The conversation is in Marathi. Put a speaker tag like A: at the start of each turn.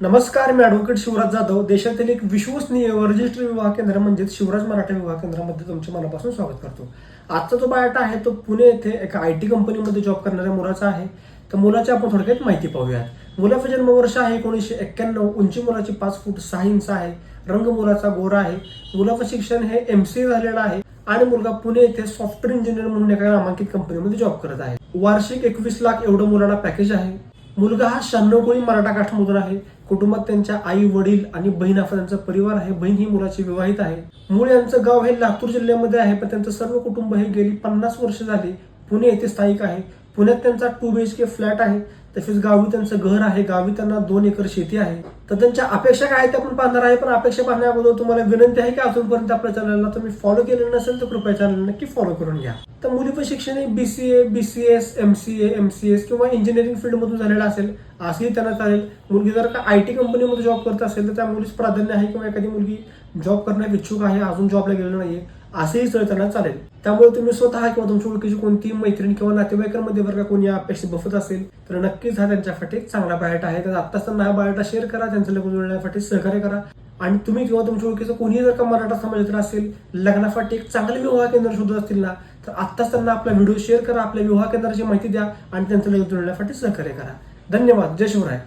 A: नमस्कार मी ॲडव्होकेट शिवराज जाधव. देशातील एक विश्वसनीय रजिस्टर विवाह केंद्र म्हणजेच शिवराज मराठा विवाह केंद्रामध्ये तुमचे मनापासून स्वागत करतो. आजचा जो बायोटा आहे तो पुणे येथे एका आय टी कंपनीमध्ये जॉब करणाऱ्या मुलाचा आहे. तर मुलाची आपण थोडक्यात माहिती पाहूयात. मुलाचं जन्मवर्ष आहे एकोणीसशे एक्क्याण्णव. उंची मुलाची पाच फूट सहा इंच आहे. रंग मुलाचा गोरा आहे. मुलाचं शिक्षण हे एम सी झालेलं आहे. आणि मुलगा पुणे येथे सॉफ्टवेअर इंजिनियर म्हणून एका नामांकित कंपनीमध्ये जॉब करत आहे. वार्षिक एकवीस लाख एवढं मुलाला पॅकेज आहे. मुलगा हा शहाण्णव कोळी मराठा काष्टमधून आहे. कुटुंबात त्यांच्या आई वडील आणि बहीण असा त्यांचा परिवार आहे. बहीण ही मुलाची विवाहित आहे. मूळ यांचं गाव हे लातूर जिल्ह्यामध्ये आहे पण त्यांचं सर्व कुटुंब हे गेली पन्नास वर्ष झाली पुणे येथे स्थायिक आहे. पुण्यात त्यांचा two B H K flat आहे. तसेच गावी त्यांचं घर आहे. गावी त्यांना दोन एकर शेती आहे. तर त्यांच्या अपेक्षा काय आहेत आपण पाहणार आहे. पण अपेक्षा पाहण्या अगोदर तुम्हाला विनंती आहे की अजूनपर्यंत आपल्या चॅनलला तुम्ही फॉलो केलेलं नसेल तर कृपया चॅनल नक्की फॉलो करून घ्या. तर मुलीचं शिक्षण हे B C A B C S M C A M C S किंवा इंजिनिअरिंग फील्डमधून झालेलं असेल असंही त्यांना चालेल. मुलगी जर का आय टी कंपनीमध्ये जॉब करत असेल तर त्या मुलीस प्राधान्य आहे किंवा एखादी मुलगी जॉब करण्यात इच्छुक आहे अजून जॉबला गेलेलं नाहीये. असंही चळताना चालेल. त्यामुळे तुम्ही स्वतः किंवा तुमच्या ओळखीची कोणती मैत्रीण किंवा नातेवाईकांमध्ये जर का कोणी अपेक्षित बफत बसत असेल तर नक्कीच हा त्यांच्यासाठी चांगला बायोटा आहे. तर आत्ताच त्यांना हा बायोटा शेअर करा त्यांचं लग्न जुळण्यासाठी सहकार्य करा. आणि तुम्ही किंवा तुमच्या ओळखीचं कोणीही जर का मराठा समाजातील असेल लग्नासाठी एक चांगले विवाह केंद्र शोधत असतील ना तर आत्ताच त्यांना आपला व्हिडिओ शेअर करा आपल्या विवाह केंद्राची माहिती द्या आणि त्यांचं लग्न जुळण्यासाठी सहकार्य करा. धन्यवाद. जय शिवराय.